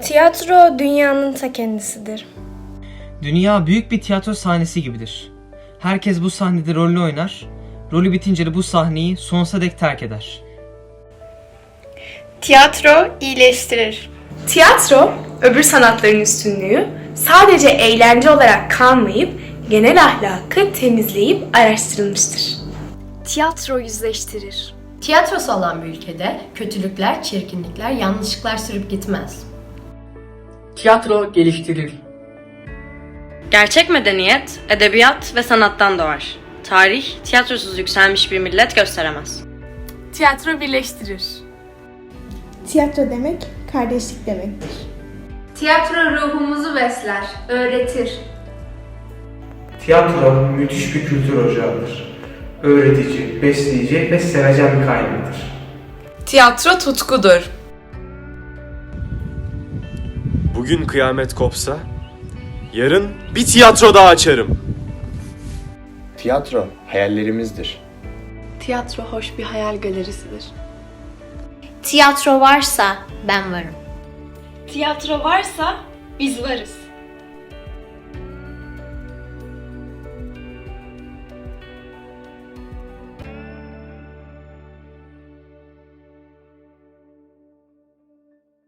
Tiyatro dünyanın ta kendisidir. Dünya büyük bir tiyatro sahnesi gibidir. Herkes bu sahnede rolünü oynar. Rolü bitince de bu sahneyi sonsuza dek terk eder. Tiyatro iyileştirir. Tiyatro, öbür sanatların üstünlüğü sadece eğlence olarak kalmayıp genel ahlakı temizleyip araştırılmıştır. Tiyatro yüzleştirir. Tiyatrosu olan bir ülkede kötülükler, çirkinlikler, yanlışlıklar sürüp gitmez. Tiyatro geliştirir. Gerçek medeniyet, edebiyat ve sanattan doğar. Tarih, tiyatrosuz yükselmiş bir millet gösteremez. Tiyatro birleştirir. Tiyatro demek kardeşlik demektir. Tiyatro ruhumuzu besler, öğretir. Tiyatro müthiş bir kültür ocağıdır. Öğretici, besleyici ve sevecen bir kaynaktır. Tiyatro tutkudur. Bugün kıyamet kopsa, yarın bir tiyatro daha açarım. Tiyatro hayallerimizdir. Tiyatro hoş bir hayal galerisidir. Tiyatro varsa ben varım. Tiyatro varsa biz varız.